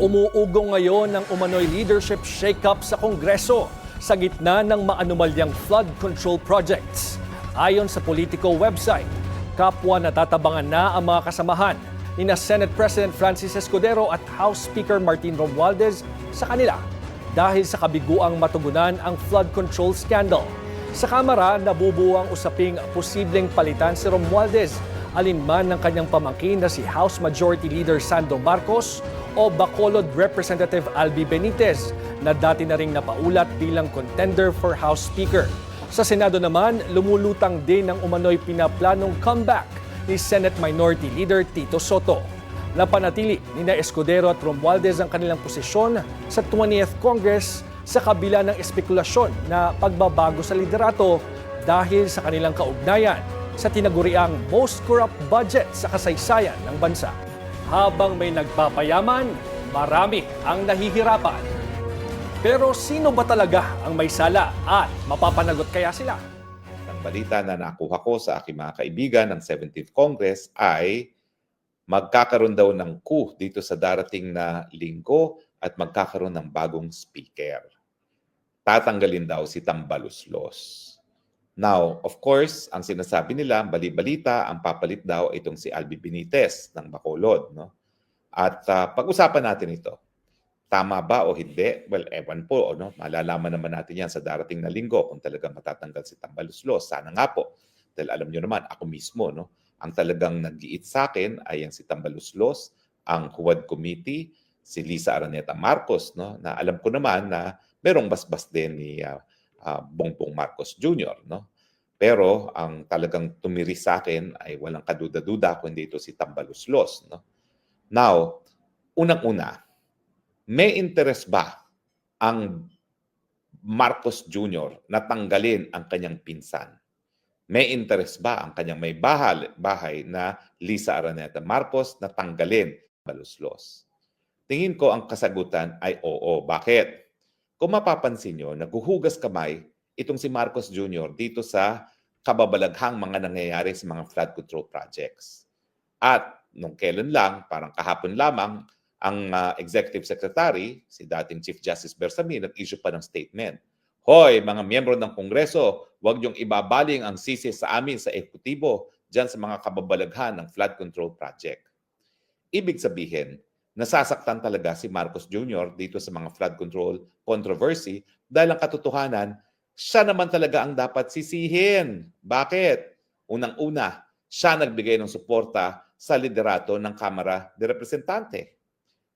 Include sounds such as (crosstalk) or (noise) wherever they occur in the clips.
Umuugong ngayon ng umano'y leadership shake-up sa Kongreso sa gitna ng maanumalyang flood control projects. Ayon sa Politico website, kapwa natatabangan na ang mga kasamahan ni na Senate President Francis Escudero at House Speaker Martin Romualdez sa kanila dahil sa kabiguang matugunan ang flood control scandal. Sa Kamara, nabubuo ang usaping posibleng palitan si Romualdez alinman ng kanyang pamangkin na si House Majority Leader Sandro Marcos o Bacolod Representative Albi Benitez na dati na ring napaulat bilang contender for House Speaker. Sa Senado naman, lumulutang din ang umano'y pinaplanong comeback ni Senate Minority Leader Tito Soto. Napanatili ni na Escudero at Romualdez ang kanilang posisyon sa 20th Congress sa kabila ng espekulasyon na pagbabago sa liderato dahil sa kanilang kaugnayan sa tinaguriang most corrupt budget sa kasaysayan ng bansa. Habang may nagpapayaman, marami ang nahihirapan. Pero sino ba talaga ang may sala at mapapanagot kaya sila? Ang balita na nakuha ko sa aking mga kaibigan ng 17th Congress ay magkakaroon daw ng coup dito sa darating na linggo at magkakaroon ng bagong speaker. Tatanggalin daw si Tambaluslos. Now, of course, ang sinasabi nila, bali-balita, ang papalit daw itong si Albi Benitez ng Bacolod. No? At ah, pag-usapan natin ito. Tama ba o hindi? Well, ewan po. No? Malalaman naman natin yan sa darating na linggo kung talagang matatanggal si Tambaluslos. Sana nga po. Dahil alam nyo naman, ako mismo, no? ang talagang nag-iit sa akin ay ang si Tambaluslos, ang Huwad Committee, si Lisa Araneta Marcos, no? na alam ko naman na merong basbas din ni ah, ah, Bongbong Marcos Jr. No? Pero ang talagang tumiri sa akin ay walang kaduda-duda kundi ito si Tambaluslos. No? Now, unang-una, may interest ba ang Marcos Jr. na tanggalin ang kanyang pinsan? May interest ba ang kanyang may bahal, bahay na Lisa Araneta Marcos na tanggalin Baluslos? Tingin ko ang kasagutan ay oo. Bakit? Kung mapapansin nyo, naguhugas kamay itong si Marcos Jr. dito sa kababalaghang mga nangyayari sa mga flood control projects. At nung kailan lang, parang kahapon lamang, ang ah, executive secretary, si dating Chief Justice Bersamin, nag-issue pa ng statement. Hoy, mga miyembro ng Kongreso, huwag niyong ibabaling ang sisi sa amin sa ekutibo dyan sa mga kababalaghan ng flood control project. Ibig sabihin, nasasaktan talaga si Marcos Jr. dito sa mga flood control controversy dahil ang katotohanan, siya naman talaga ang dapat sisihin. Bakit? Unang-una, siya nagbigay ng suporta sa liderato ng Kamara de Representante.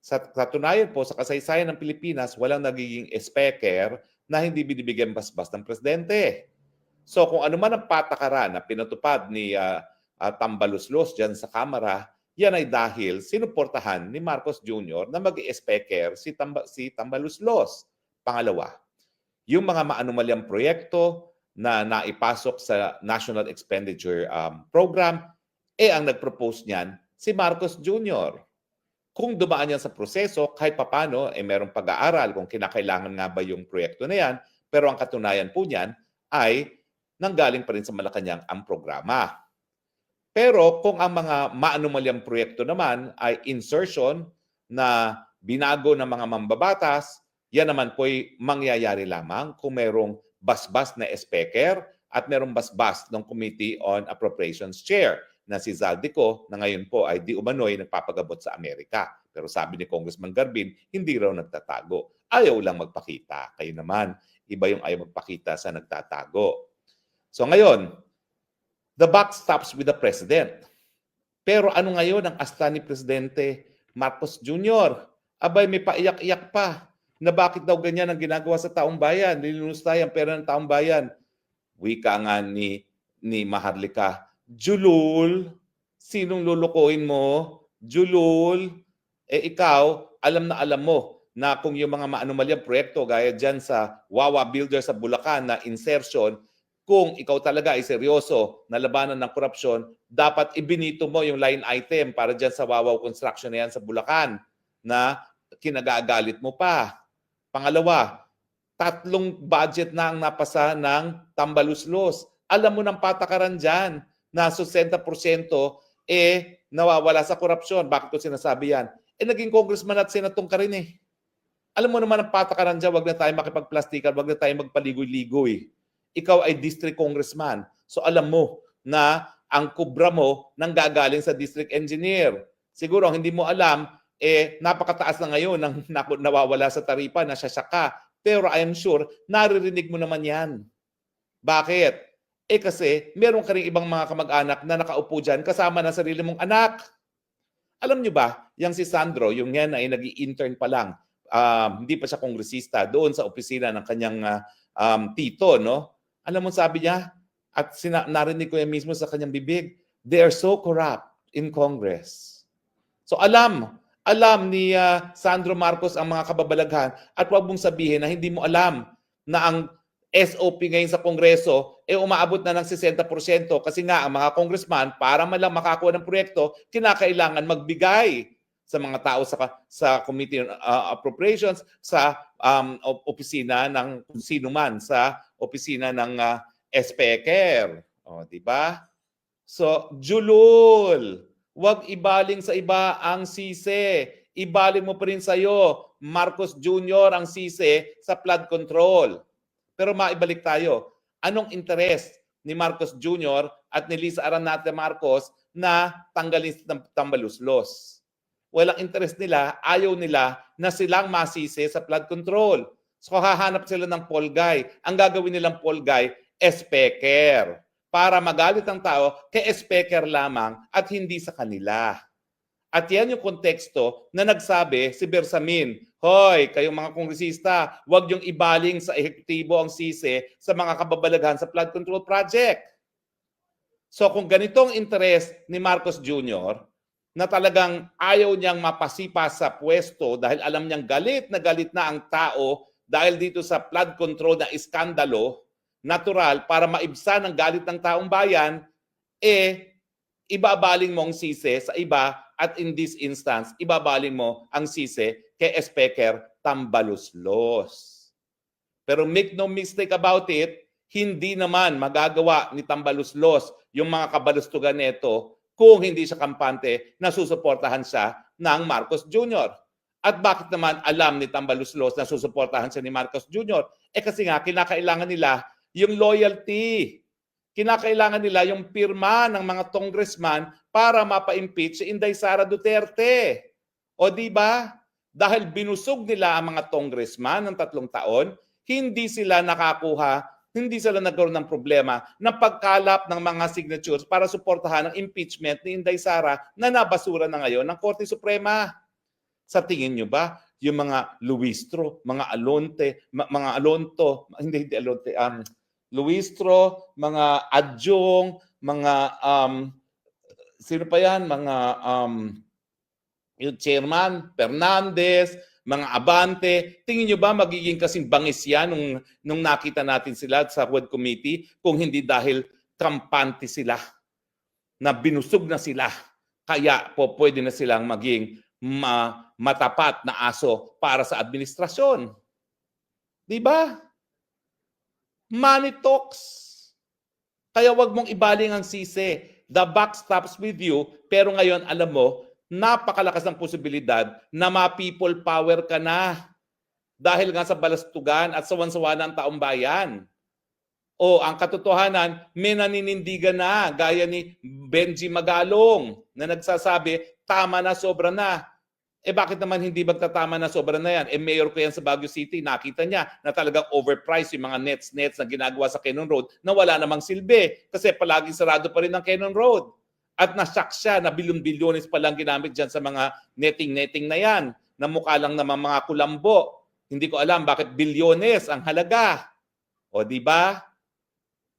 Sa katunayan po, sa kasaysayan ng Pilipinas, walang nagiging speaker na hindi binibigyan basbas ng presidente. So kung ano man ang patakaran na pinatupad ni ah, ah, Tambaluslos dyan sa Kamara, yan ay dahil sinuportahan ni Marcos Jr. na mag speaker si, Tamba, si Tambaluslos. Pangalawa, yung mga maanumalyang proyekto na naipasok sa National Expenditure um, Program, eh ang nag-propose niyan si Marcos Jr. Kung dumaan yan sa proseso, kahit papano, eh merong pag-aaral kung kinakailangan nga ba yung proyekto na yan, pero ang katunayan po niyan ay nanggaling pa rin sa Malacanang ang programa. Pero kung ang mga maanumalyang proyekto naman ay insertion na binago ng mga mambabatas, yan naman po'y mangyayari lamang kung merong basbas na speaker at merong basbas ng Committee on Appropriations Chair na si Zaldico na ngayon po ay di umano'y nagpapagabot sa Amerika. Pero sabi ni Congressman Garbin, hindi raw nagtatago. Ayaw lang magpakita. Kayo naman, iba yung ayaw magpakita sa nagtatago. So ngayon, the buck stops with the president. Pero ano ngayon ang asta ni Presidente Marcos Jr.? Abay, may paiyak-iyak pa na bakit daw ganyan ang ginagawa sa taong bayan, nilunustay ang pera ng taong bayan. Wika nga ni, ni Maharlika, Julul, sinong lulukuhin mo? Julul, eh ikaw, alam na alam mo na kung yung mga maanumalyang proyekto gaya dyan sa Wawa Builder sa Bulacan na insertion, kung ikaw talaga ay seryoso na labanan ng korupsyon, dapat ibinito mo yung line item para dyan sa Wawaw Construction na yan sa Bulacan na kinagagalit mo pa. Pangalawa, tatlong budget na ang napasa ng Tambaluslos. Alam mo ng patakaran dyan na 60% eh nawawala sa korupsyon. Bakit ko sinasabi yan? eh naging congressman at senatong ka rin eh. Alam mo naman ang patakaran dyan, wag na tayo makipagplastikan, wag na tayo magpaligoy-ligoy. Ikaw ay district congressman. So alam mo na ang kubra mo nang gagaling sa district engineer. Siguro ang hindi mo alam, eh napakataas na ngayon ng (laughs) nawawala sa taripa na sasaka. Pero I am sure, naririnig mo naman yan. Bakit? Eh kasi meron ka rin ibang mga kamag-anak na nakaupo dyan kasama ng sarili mong anak. Alam nyo ba, yung si Sandro, yung yan ay nag intern pa lang, um, hindi pa siya kongresista, doon sa opisina ng kanyang ah, um, tito, no? Alam mo sabi niya, at sina- narinig ko yan mismo sa kanyang bibig, they are so corrupt in Congress. So alam, alam ni ah, Sandro Marcos ang mga kababalaghan at huwag mong sabihin na hindi mo alam na ang SOP ngayon sa Kongreso eh umaabot na ng 60% kasi nga ang mga congressman para man lang makakuha ng proyekto kinakailangan magbigay sa mga tao sa sa Committee on uh, Appropriations sa um, op- opisina ng kung sino man sa opisina ng uh, SPECER. O, di ba? So, julul. Huwag ibaling sa iba ang sisi. Ibaling mo pa rin sa'yo, Marcos Jr. ang sisi sa flood control. Pero maibalik tayo. Anong interes ni Marcos Jr. at ni Lisa Aranate Marcos na tanggalin ng tambaluslos? Walang interes nila, ayaw nila na silang masisi sa flood control. So hahanap sila ng poll guy. Ang gagawin nilang poll guy, speaker. Para magalit ang tao kay speaker lamang at hindi sa kanila. At yan yung konteksto na nagsabi si Bersamin, Hoy, kayong mga kongresista, huwag yung ibaling sa ehektibo ang sisi sa mga kababalaghan sa flood control project. So kung ganitong interes ni Marcos Jr., na talagang ayaw niyang mapasipa sa pwesto dahil alam niyang galit na galit na ang tao dahil dito sa flood control na iskandalo, natural, para maibsan ang galit ng taong bayan, eh, ibabaling mo ang sisi sa iba at in this instance, ibabaling mo ang sisi kay Speaker Tambaluslos. Pero make no mistake about it, hindi naman magagawa ni Tambaluslos yung mga kabalustugan nito kung hindi siya kampante na susuportahan siya ng Marcos Jr. At bakit naman alam ni Tambaluslos na susuportahan siya ni Marcos Jr.? Eh kasi nga, kinakailangan nila yung loyalty. Kinakailangan nila yung pirma ng mga congressman para mapa-impeach si Inday Sara Duterte. O di ba? Dahil binusog nila ang mga congressman ng tatlong taon, hindi sila nakakuha, hindi sila nagkaroon ng problema ng pagkalap ng mga signatures para suportahan ang impeachment ni Inday Sara na nabasura na ngayon ng Korte Suprema. Sa tingin nyo ba, yung mga Luistro, mga Alonte, mga Alonto, hindi, hindi Alonte, um, Luistro, mga Adjong, mga, um, sino pa yan, mga, um, yung chairman, Fernandez, mga Abante, tingin nyo ba magiging kasing bangis yan nung, nung nakita natin sila sa WED Committee kung hindi dahil kampante sila, na binusog na sila, kaya po pwede na silang maging ma- matapat na aso para sa administrasyon. Di ba? Money talks. Kaya wag mong ibaling ang sisi. The buck stops with you, pero ngayon alam mo, napakalakas ng posibilidad na ma-people power ka na. Dahil nga sa balastugan at sawan-sawa ang taong bayan. O ang katotohanan, may naninindigan na gaya ni Benji Magalong na nagsasabi, tama na, sobra na. Eh bakit naman hindi magtatama na sobra na yan? Eh mayor ko yan sa Baguio City, nakita niya na talagang overpriced yung mga nets-nets na ginagawa sa Cannon Road na wala namang silbi kasi palaging sarado pa rin ang Cannon Road. At nasyak siya na bilyon-bilyones pa lang ginamit dyan sa mga netting-netting na yan na mukha lang naman mga kulambo. Hindi ko alam bakit bilyones ang halaga. O di ba?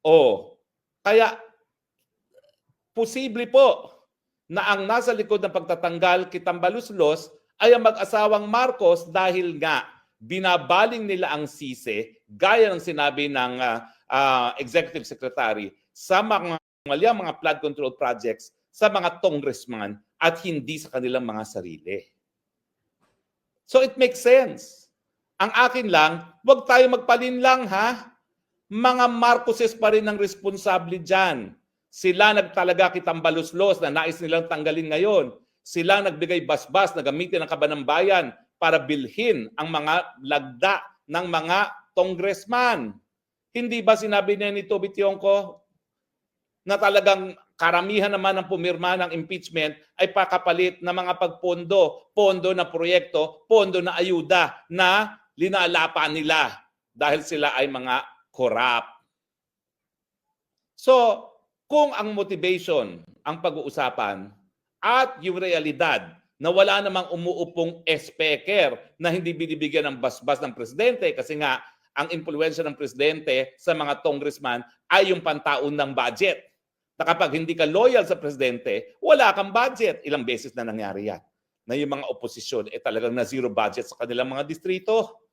O kaya posible po na ang nasa likod ng pagtatanggal kitang baluslos ay ang mag-asawang Marcos dahil nga binabaling nila ang sisi gaya ng sinabi ng ah, ah, executive secretary sa mga mga mga flood control projects sa mga congressman at hindi sa kanilang mga sarili. So it makes sense. Ang akin lang, wag tayo magpalin lang ha. Mga Marcoses pa rin ang responsable dyan. Sila nagtalaga kitang baluslos na nais nilang tanggalin ngayon. Sila nagbigay basbas na gamitin ng kaban ng bayan para bilhin ang mga lagda ng mga congressman. Hindi ba sinabi niya ni Toby Tionco na talagang karamihan naman ng pumirma ng impeachment ay pakapalit ng mga pagpondo, pondo na proyekto, pondo na ayuda na linalapa nila dahil sila ay mga corrupt. So, kung ang motivation ang pag-uusapan at yung realidad na wala namang umuupong speaker na hindi binibigyan ng basbas ng presidente kasi nga ang impluensya ng presidente sa mga congressman ay yung pantaon ng budget. Na kapag hindi ka loyal sa presidente, wala kang budget. Ilang beses na nangyari yan. Na yung mga oposisyon, eh talagang na zero budget sa kanilang mga distrito.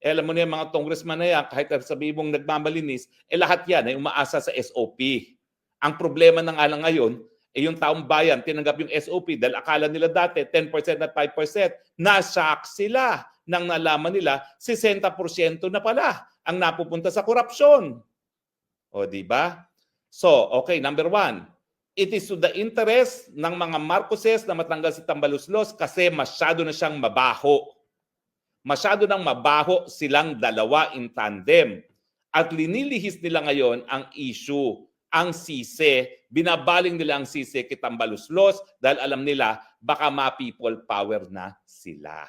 Eh, alam mo na yung mga congressman na yan, kahit sabihin mong nagmamalinis, eh lahat yan ay umaasa sa SOP. Ang problema na nga ngayon, eh yung taong bayan tinanggap yung SOP dahil akala nila dati 10% at 5%. Na-shock sila nang nalaman nila 60% na pala ang napupunta sa korupsyon. O di ba? So, okay, number one, it is to the interest ng mga Marcoses na matanggal si Tambaluslos kasi masyado na siyang mabaho. Masyado nang mabaho silang dalawa in tandem. At linilihis nila ngayon ang issue, ang sise. Binabaling nila ang sise kay Tambaluslos dahil alam nila baka ma-people power na sila.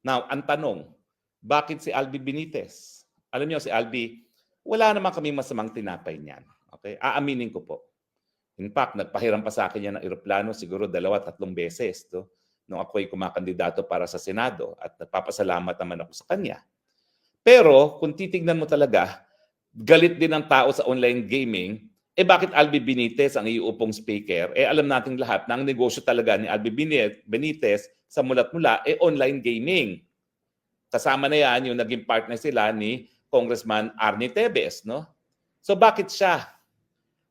Now, ang tanong, bakit si Albi Benitez? Alam niyo si Albi, wala naman kami masamang tinapay niyan. Okay? Aaminin ko po. In fact, nagpahiram pa sa akin yan ng eroplano siguro dalawa, tatlong beses. To, nung ako'y kumakandidato para sa Senado at nagpapasalamat naman ako sa kanya. Pero kung titignan mo talaga, galit din ang tao sa online gaming, eh bakit Albi Benitez ang iuupong speaker? Eh alam nating lahat na ang negosyo talaga ni Albi Benitez sa mulat-mula eh online gaming. Kasama na yan yung naging partner sila ni Congressman Arnie Tebes, no? So bakit siya?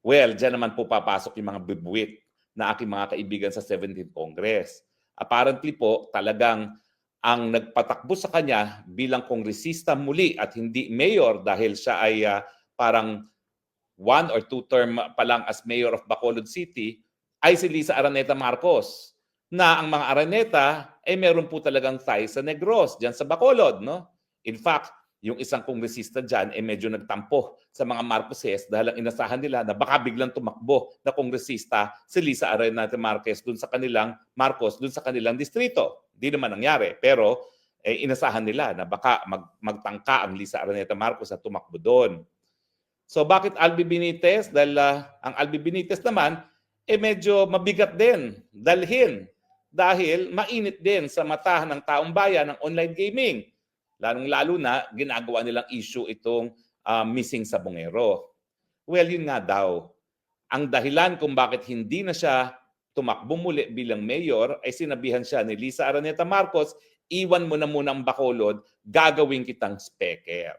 Well, dyan naman po papasok yung mga bibuit na aking mga kaibigan sa 17th Congress. Apparently po, talagang ang nagpatakbo sa kanya bilang kongresista muli at hindi mayor dahil siya ay ah, parang one or two term pa lang as mayor of Bacolod City ay si Lisa Araneta Marcos na ang mga Araneta ay meron po talagang ties sa Negros diyan sa Bacolod no? In fact yung isang kongresista diyan ay medyo nagtampo sa mga Marcoses dahil ang inasahan nila na baka biglang tumakbo na kongresista si Lisa Araneta Marquez dun sa kanilang Marcos dun sa kanilang distrito hindi naman nangyari pero eh, inasahan nila na baka mag, magtangka ang Lisa Araneta Marcos at tumakbo doon So bakit Albi Benitez? Dahil ah, ang Albi Benitez naman, eh medyo mabigat din dalhin dahil mainit din sa mata ng taong bayan ng online gaming. Lalong-lalo na ginagawa nilang issue itong ah, missing sa bungero. Well, yun nga daw. Ang dahilan kung bakit hindi na siya tumakbo muli bilang mayor ay sinabihan siya ni Lisa Araneta Marcos, iwan mo na muna ang Bacolod, gagawin kitang speaker.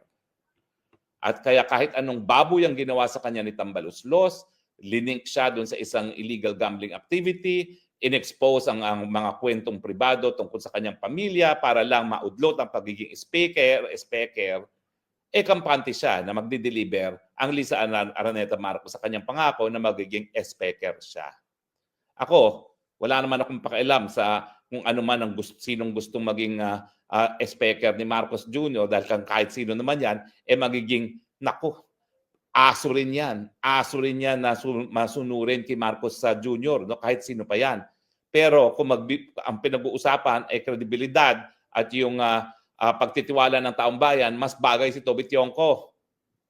At kaya kahit anong baboy ang ginawa sa kanya ni Tambaluslos, linink siya doon sa isang illegal gambling activity, inexpose ang, ang mga kwentong pribado tungkol sa kanyang pamilya para lang maudlot ang pagiging speaker, speaker, eh kampante siya na magdi-deliver ang Lisa Aran- Araneta Marcos sa kanyang pangako na magiging speaker siya. Ako, wala naman akong pakialam sa kung ano man ang gusto, sinong gustong maging ah, ah, speaker ni Marcos Jr. dahil kang kahit sino naman yan, eh magiging, naku, aso rin yan. Aso rin yan na su- masunurin kay Marcos sa Jr. No? Kahit sino pa yan. Pero kung mag, ang pinag-uusapan ay kredibilidad at yung ah, ah, pagtitiwala ng taong bayan, mas bagay si Toby Tionco.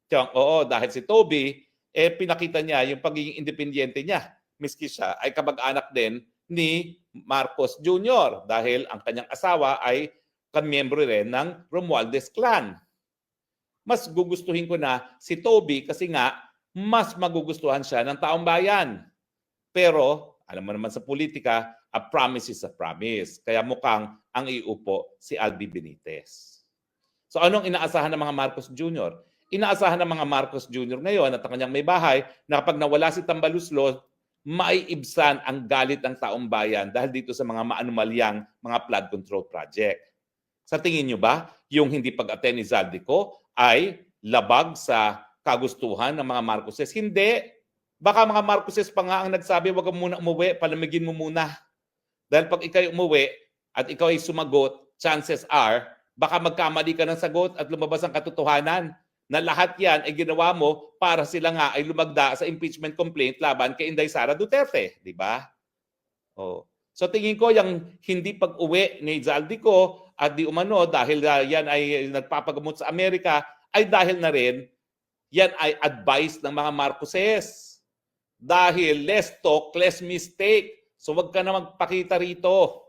Tiong, oo, dahil si Toby, eh pinakita niya yung pagiging independyente niya. Miski siya ay kabag-anak din ni Marcos Jr. dahil ang kanyang asawa ay kamiyembro rin ng Romualdez clan. Mas gugustuhin ko na si Toby kasi nga mas magugustuhan siya ng taong bayan. Pero alam mo naman sa politika, a promise is a promise. Kaya mukhang ang iupo si Albi Benitez. So anong inaasahan ng mga Marcos Jr.? Inaasahan ng mga Marcos Jr. ngayon at ang kanyang may bahay na kapag nawala si Tambaluslos, maiibsan ang galit ng taong bayan dahil dito sa mga maanumalyang mga flood control project. Sa tingin nyo ba, yung hindi pag-attend ni Zaldico ay labag sa kagustuhan ng mga Marcoses? Hindi. Baka mga Marcoses pa nga ang nagsabi, wag ka muna umuwi, palamigin mo muna. Dahil pag ikaw umuwi at ikaw ay sumagot, chances are, baka magkamali ka ng sagot at lumabas ang katotohanan na lahat yan ay ginawa mo para sila nga ay lumagda sa impeachment complaint laban kay Inday Sara Duterte, di ba? Oh. So tingin ko yung hindi pag-uwi ni Zaldico at di umano dahil ah, yan ay nagpapagamot sa Amerika ay dahil na rin yan ay advice ng mga Marcoses. Dahil less talk, less mistake. So wag ka na magpakita rito.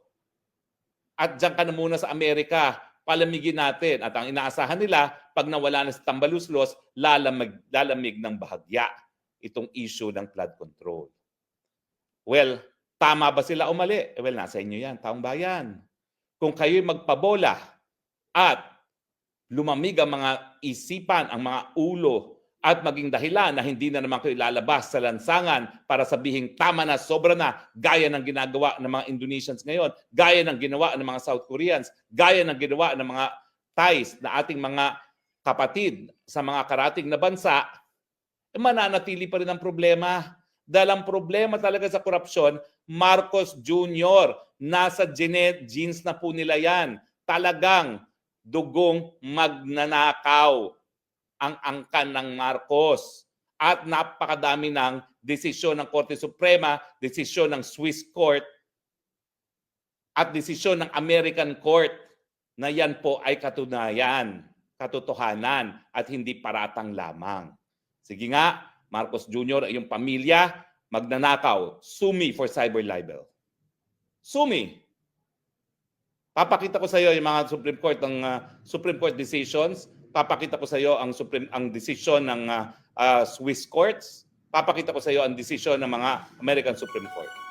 At diyan ka na muna sa Amerika. Palamigin natin. At ang inaasahan nila, pag nawala na si Tambaluslos, lalamig, lalamig ng bahagya itong issue ng flood control. Well, tama ba sila o mali? Eh, well, nasa inyo yan, taong bayan. Kung kayo'y magpabola at lumamig ang mga isipan, ang mga ulo, at maging dahilan na hindi na naman kayo lalabas sa lansangan para sabihing tama na, sobra na, gaya ng ginagawa ng mga Indonesians ngayon, gaya ng ginawa ng mga South Koreans, gaya ng ginawa ng mga Thais na ating mga kapatid sa mga karating na bansa, eh, mananatili pa rin ang problema. Dahil ang problema talaga sa korupsyon, Marcos Jr., nasa gene, genes na po nila yan. Talagang dugong magnanakaw ang angkan ng Marcos. At napakadami ng desisyon ng Korte Suprema, desisyon ng Swiss Court, at desisyon ng American Court na yan po ay katunayan, katotohanan, at hindi paratang lamang. Sige nga, Marcos Jr. ay yung pamilya, magnanakaw, sumi for cyber libel. Sumi. Papakita ko sa iyo yung mga Supreme Court ng ah, Supreme Court decisions. Papakita ko sa iyo ang Supreme ang desisyon ng ah, ah, Swiss courts. Papakita ko sa iyo ang desisyon ng mga American Supreme Court.